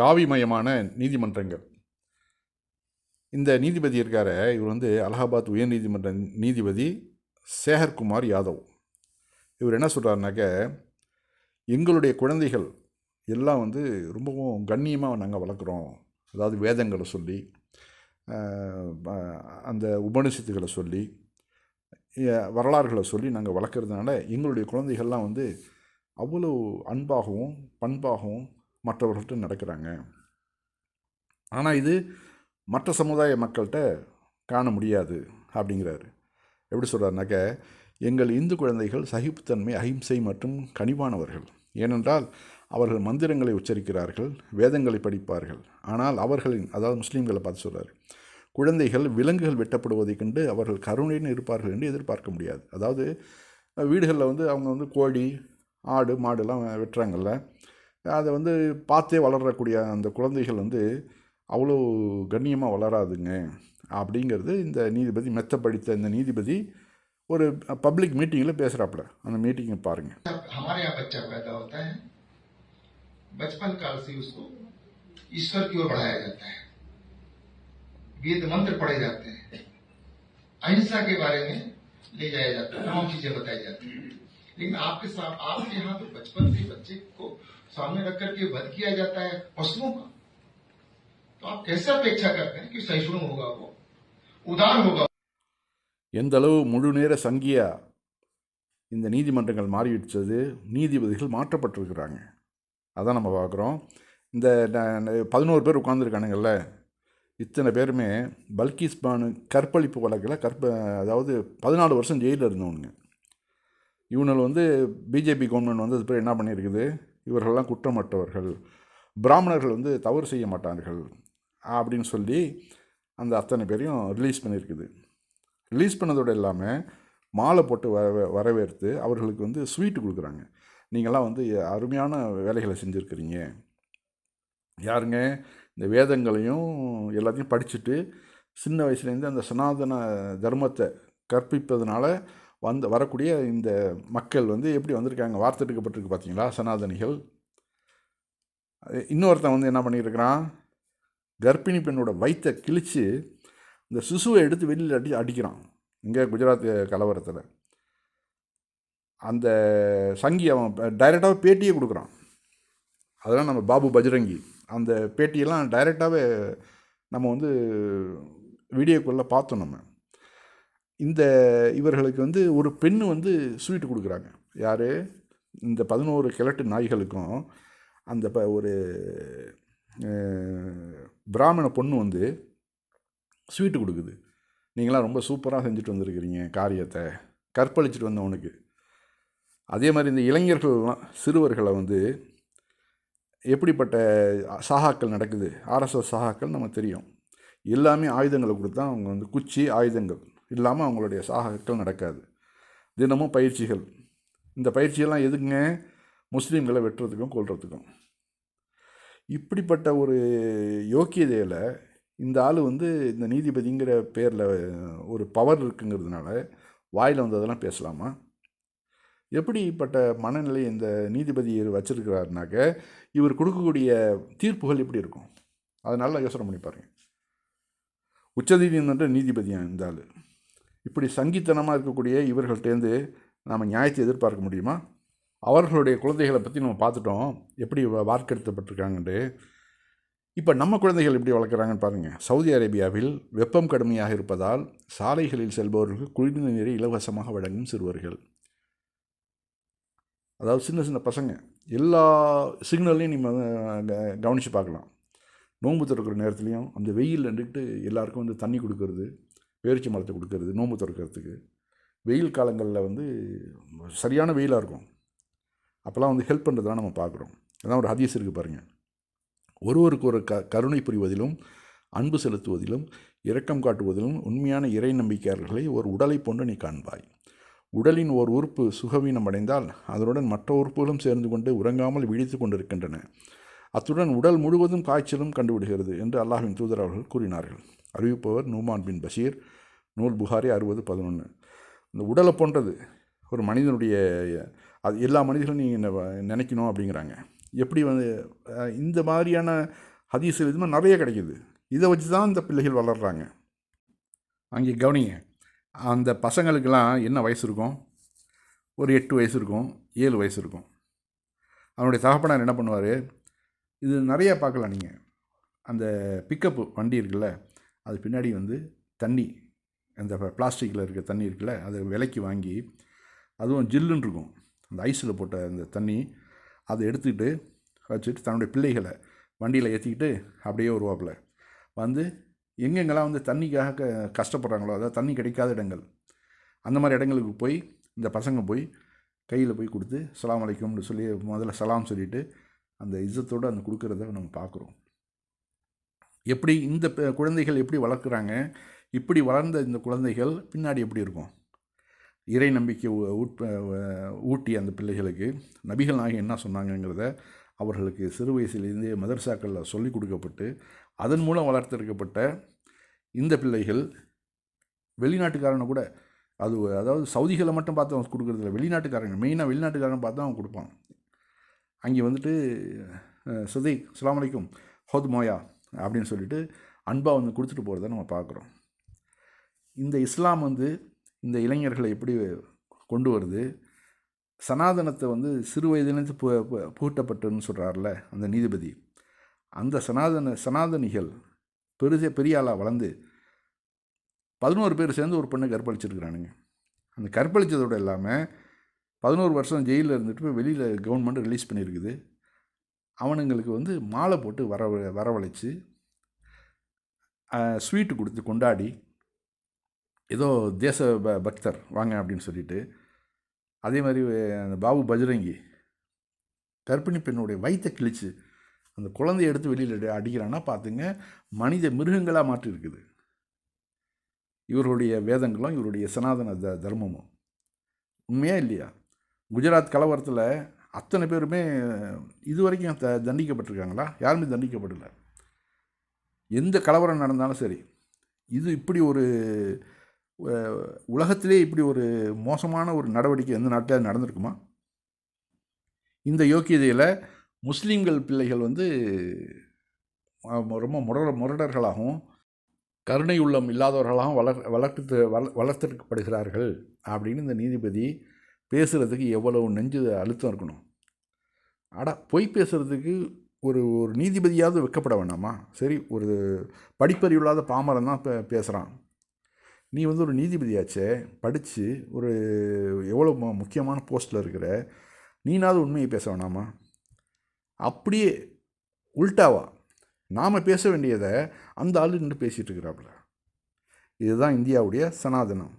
காவிமயமான நீதிமன்றங்கள். இந்த நீதிபதி இருக்கார இவர் வந்து அலகாபாத் உயர்நீதிமன்ற நீதிபதி சேகர்குமார் யாதவ். இவர் என்ன சொல்கிறாருனாக்க எங்களுடைய குழந்தைகள் எல்லாம் வந்து ரொம்பவும் கண்ணியமாக நாங்கள் வளர்க்குறோம். அதாவது வேதங்களை சொல்லி அந்த உபனிஷத்துகளை சொல்லி வரலாறுகளை சொல்லி நாங்கள் வளர்க்குறதுனால எங்களுடைய குழந்தைகள்லாம் வந்து அவ்வளோ அன்பாகவும் பண்பாகவும் மற்றவர்கள்ட்ட நடக்கிறாங்க. ஆனால் இது மற்ற சமுதாய மக்கள்கிட்ட காண முடியாது அப்படிங்கிறாரு. எப்படி சொல்கிறாருனாக்க எங்கள் இந்து குழந்தைகள் சகிப்புத்தன்மை அஹிம்சை மற்றும் கனிவானவர்கள். ஏனென்றால் அவர்கள் மந்திரங்களை உச்சரிக்கிறார்கள் வேதங்களை படிப்பார்கள். ஆனால் அவர்களின் அதாவது முஸ்லீம்களை பார்த்து சொல்கிறார் குழந்தைகள் விலங்குகள் வெட்டப்படுவதைக் கண்டு அவர்கள் கருணைன்னு இருப்பார்கள் என்று எதிர்பார்க்க முடியாது. அதாவது வீடுகளில் வந்து அவங்க வந்து கோழி ஆடு மாடுலாம் வெட்டுறாங்கல்ல. அதை வந்து பார்த்தே வளரக்கூடிய அந்த குழந்தைகள் வந்து அவ்வளோ கண்ணியமாக வளராதுங்க அப்படிங்கிறது இந்த நீதிபதி மெத்த படித்த இந்த நீதிபதி ஒரு பப்ளிக் மீட்டிங்கில் பேசுகிறாப்புல அந்த மீட்டிங்கை பாருங்கள் हमारे यहाँ बच्चा पैदा होता है बचपन काल से उसको ईश्वर की ओर बढ़ाया जाता है वेद मंत्र पढ़े जाते हैं अहिंसा के बारे में ले जाया जाता है तमाम चीजें बताई जाती हैं लेकिन आपके साथ आपके यहाँ तो बचपन से बच्चे को सामने रख करके वध किया जाता है पशुओं का तो आप कैसे अपेक्षा करते हैं कि सहिष्णु होगा वो उदार होगा எந்த அளவு முழு நேர சங்கியா இந்த நீதிமன்றங்கள் மாறிவிட்டது நீதிபதிகள் மாற்றப்பட்டிருக்கிறாங்க அதான் நம்ம பார்க்குறோம் இந்த பதினோரு பேர் உட்காந்துருக்கானுங்கல்ல இத்தனை பேருமே பல்கிஸ் பானு கற்பழிப்பு வழக்கில் கற்ப அதாவது பதினாலு வருஷம் ஜெயிலில் இருந்தவனுங்க இவனுகள் வந்து பிஜேபி கவர்மெண்ட் வந்து அது பேர் என்ன பண்ணியிருக்குது இவர்களெல்லாம் குற்றமற்றவர்கள். பிராமணர்கள் வந்து தவறு செய்ய மாட்டார்கள். அப்படின்னு சொல்லி அந்த அத்தனை பேரையும் ரிலீஸ் பண்ணியிருக்குது. ரிலீஸ் பண்ணதோடு இல்லாமல் மாலை போட்டு வர வரவேற்று அவர்களுக்கு வந்து ஸ்வீட்டு கொடுக்குறாங்க. நீங்களாம் வந்து அருமையான வேலைகளை செஞ்சுருக்கிறீங்க. யாருங்க? இந்த வேதங்களையும் எல்லாத்தையும் படிச்சுட்டு சின்ன வயசுலேருந்து அந்த சனாதன தர்மத்தை கற்பிப்பதனால வந்து வரக்கூடிய இந்த மக்கள் வந்து எப்படி வந்திருக்காங்க வார்த்தெடுக்கப்பட்டிருக்கு பார்த்தீங்களா சனாதனிகள்? இன்னொருத்தன் வந்து என்ன பண்ணியிருக்கிறான்? கர்ப்பிணி பெண்ணோட வயிற்றை கிழித்து இந்த சிசுவை எடுத்து வெளியில் அடி அடிக்கிறான். இங்கே குஜராத் கலவரத்தில். அந்த சங்கி அவன் டைரெக்டாக பேட்டியே கொடுக்குறான். அதெல்லாம் நம்ம பாபு பஜ்ரங்கி. அந்த பேட்டியெல்லாம் டைரெக்டாகவே நம்ம வந்து வீடியோக்குள்ளே பார்த்தோம் நம்ம. இந்த இவர்களுக்கு வந்து ஒரு பெண் வந்து ஸ்வீட்டு கொடுக்குறாங்க. யார்? இந்த பதினோரு கிழட்டு நாய்களுக்கும் அந்த ப ஒரு பிராமண பொண்ணு வந்து ஸ்வீட்டு கொடுக்குது. நீங்களாம் ரொம்ப சூப்பராக செஞ்சுட்டு வந்திருக்கிறீங்க காரியத்தை. கற்பழிச்சிட்டு வந்தவனுக்கு அதே மாதிரி இந்த இளைஞர்கள்லாம் சிறுவர்களை வந்து எப்படிப்பட்ட சாகாக்கள் நடக்குது? ஆர்எஸ்எஸ் சாகாக்கள் நமக்கு தெரியும். எல்லாமே ஆயுதங்களை கொடுத்தா அவங்க வந்து குச்சி ஆயுதங்கள். இல்லாமல் அவங்களுடைய சாகாக்கள் நடக்காது. தினமும் பயிற்சிகள். இந்த பயிற்சியெல்லாம் எதுக்குங்க? முஸ்லீம்களை வெட்டுறதுக்கும் கொள்றதுக்கும் இப்படிப்பட்ட ஒரு யோக்கியதையில் இந்த ஆள் வந்து இந்த நீதிபதிங்கிற பேரில் ஒரு பவர் இருக்குங்கிறதுனால வாயில் வந்ததெல்லாம் பேசலாமா? எப்படிப்பட்ட மனநிலை இந்த நீதிபதி வச்சுருக்கிறாருனாக்க இவர் கொடுக்கக்கூடிய தீர்ப்புகள் எப்படி இருக்கும்? அதனால யோசனை பண்ணி பாருங்க. உச்சநீதிமன்ற நீதிபதியாக இந்த ஆள்? இப்படி சங்கித்தனமாக இருக்கக்கூடிய இவர்கள்ட்டேருந்து நாம் நியாயத்தை எதிர்பார்க்க முடியுமா? அவர்களுடைய குழந்தைகளை பற்றி நம்ம பார்த்துட்டோம். எப்படி வ- வார்க்கெடுத்தப்பட்டிருக்காங்கன்ட்டு. இப்போ நம்ம குழந்தைகள் எப்படி வளர்க்குறாங்கன்னு பாருங்கள் சவுதி அரேபியாவில் வெப்பம் கடுமையாக இருப்பதால் சாலைகளில் செல்பவர்களுக்கு குளிர்ந்த நீரை இலவசமாக வழங்கும் சிறுவர்கள். அதாவது சின்ன சின்ன பசங்க. எல்லா சிக்னல்லையும் நீங்கள் கவனித்து பார்க்கலாம். நோன்பு திறக்கிற நேரத்துலையும் அந்த வெயில் நின்றுக்கிட்டு எல்லாருக்கும் வந்து தண்ணி கொடுக்கறது. பேரிச்சி மரத்தை கொடுக்கறது நோன்பு திறக்கிறதுக்கு. வெயில் காலங்களில் வந்து சரியான வெயிலாக இருக்கும். அப்போல்லாம் வந்து ஹெல்ப் பண்ணுறதெல்லாம் நம்ம பார்க்குறோம். அதான் ஒரு ஹதீஸ் இருக்குது பாருங்கள் ஒருவருக்கு ஒரு க கருணை புரிவதிலும் அன்பு செலுத்துவதிலும் இரக்கம் காட்டுவதிலும் உண்மையான இறை நம்பிக்கையாளர்களை ஒரு உடலை போன்று நீ காண்பாய். உடலின் ஓர் உறுப்பு சுகவீனம் அடைந்தால் அதனுடன் மற்ற உறுப்புகளும் சேர்ந்து கொண்டு உறங்காமல் விழித்து கொண்டிருக்கின்றன. அத்துடன் உடல் முழுவதும் காய்ச்சலும் கண்டுவிடுகிறது என்று அல்லாஹின் தூதர் அவர்கள் கூறினார்கள். அறிவிப்பவர் நூமான் பின் பஷீர். நூல் புகாரி அறுபது பதினொன்று இந்த உடலை போன்றது ஒரு மனிதனுடைய அது எல்லா மனிதர்களும் நீங்கள் நினைக்கணும் அப்படிங்கிறாங்க. எப்படி வந்து இந்த மாதிரியான ஹதீஸில் இதுமாதிரி நிறைய கிடைக்குது. இதை வச்சு தான் இந்த பிள்ளைகள் வளர்கிறாங்க அங்கே கவனிங்க. அந்த பசங்களுக்கெல்லாம் என்ன வயசு இருக்கும்? ஒரு எட்டு வயசு இருக்கும் ஏழு வயசு இருக்கும். அவனுடைய தகப்பனார் என்ன பண்ணுவார்? இது நிறையா பார்க்கலாம் நீங்கள் அந்த பிக்கப்பு வண்டி இருக்குல்ல அது பின்னாடி வந்து தண்ணி அந்த பிளாஸ்டிக்கில் இருக்க தண்ணி இருக்குல்ல அதை விலைக்கு வாங்கி அதுவும் ஜில்லுன்னு இருக்கும். அந்த ஐஸில் போட்ட அந்த தண்ணி அதை எடுத்துக்கிட்டு வச்சுட்டு தன்னுடைய பிள்ளைகளை வண்டியில் ஏற்றிக்கிட்டு அப்படியே வருவாப்புல. வந்து எங்கெங்கெல்லாம் வந்து தண்ணிக்காக க கஷ்டப்படுறாங்களோ அதாவது தண்ணி கிடைக்காத இடங்கள் அந்த மாதிரி இடங்களுக்கு போய் இந்த பசங்க போய் கையில் போய் கொடுத்து சலாம் அலைக்கும்னு சொல்லி முதல்ல சலாம் சொல்லிவிட்டு அந்த இஜத்தோடு அந்த கொடுக்குறத நம்ம பார்க்குறோம் எப்படி இந்த குழந்தைகள் எப்படி வளர்க்குறாங்க இப்படி வளர்ந்த இந்த குழந்தைகள் பின்னாடி எப்படி இருக்கும்? இறை நம்பிக்கை ஊட் ஊட்டி அந்த பிள்ளைகளுக்கு நபிகள் நாயகம் என்ன சொன்னாங்கங்கிறத அவர்களுக்கு சிறு வயசுலேருந்தே மதர்சாக்களில் சொல்லிக் கொடுக்கப்பட்டு அதன் மூலம் வளர்த்தெடுக்கப்பட்ட இந்த பிள்ளைகள் வெளிநாட்டுக்காரனை கூட அது அதாவது சவுதிகளை மட்டும் பார்த்து அவன் கொடுக்குறதில்ல வெளிநாட்டுக்காரங்க மெயினாக வெளிநாட்டுக்காரன் பார்த்து அவன் கொடுப்பான். அங்கே வந்துட்டு அஹ், சுதீக் ஹோத் மோயா அப்படின்னு சொல்லிட்டு அன்பாக வந்து கொடுத்துட்டு போகிறத நம்ம பார்க்குறோம் இந்த இஸ்லாம் வந்து இந்த இளைஞர்களை எப்படி கொண்டு வருது? சனாதனத்தை வந்து சிறு வயதிலிருந்து பூ பூட்டப்பட்டுன்னு சொல்கிறார்ல அந்த நீதிபதி. அந்த சனாதன சனாதனிகள் பெருச பெரிய ஆளாக வளர்ந்து பதினோரு பேர் சேர்ந்து ஒரு பெண்ணை கற்பழிச்சிருக்கிறானுங்க. அந்த கற்பழித்ததோடு இல்லாமல் பதினோரு வருஷம் ஜெயிலில் இருந்துட்டு போய் வெளியில் கவர்மெண்ட் ரிலீஸ் பண்ணியிருக்குது அவனுங்களுக்கு வந்து மாலை போட்டு வர வரவழைச்சி ஸ்வீட்டு கொடுத்து கொண்டாடி ஏதோ தேச ப பக்தர் வாங்க அப்படின்னு சொல்லிட்டு அதே மாதிரி அந்த பாபு பஜ்ரங்கி கர்ப்பிணி பெண்ணுடைய வயிற்றை கிழிச்சு அந்த குழந்தைய எடுத்து வெளியில் அடிக்கிறான்னா பார்த்துங்க மனித மிருகங்களாக மாற்றி இருக்குது இவருடைய வேதங்களும் இவருடைய சனாதன த தர்மமும். உண்மையா இல்லையா? குஜராத் கலவரத்தில் அத்தனை பேருமே இது வரைக்கும் த தண்டிக்கப்பட்டிருக்காங்களா? யாருமே தண்டிக்கப்படலை? எந்த கலவரம் நடந்தாலும் சரி இது இப்படி ஒரு உலகத்திலே இப்படி ஒரு மோசமான ஒரு நடவடிக்கை எந்த நாட்டில் நடந்திருக்குமா? இந்த யோக்கியதையில் முஸ்லீம்கள் பிள்ளைகள் வந்து ரொம்ப முரட முரடர்களாகவும் கருணை உள்ளம் இல்லாதவர்களாகவும் வளர் வளர்த்து வள வளர்த்துக்கப்படுகிறார்கள் அப்படின்னு இந்த நீதிபதி பேசுகிறதுக்கு எவ்வளவு நெஞ்சு அழுத்தம் இருக்கணும். அடா பொய் பேசுகிறதுக்கு ஒரு ஒரு நீதிபதியாவது வெக்கப்பட வேண்டாமா? சரி ஒரு படிப்பறிவு இல்லாத பாமரன் தான் பே பேசுகிறான் நீ வந்து ஒரு நீதிபதியாச்சே படித்து ஒரு எவ்வளோ முக்கியமான போஸ்ட்டில் இருக்கிற நீனாவது உண்மையை பேச வேணாமா? அப்படியே உல்டாவா. நாம் பேச வேண்டியதை அந்த ஆள் நின்று பேசிகிட்டு இருக்கிறாப்புல. இதுதான் இந்தியாவுடைய சனாதனம்.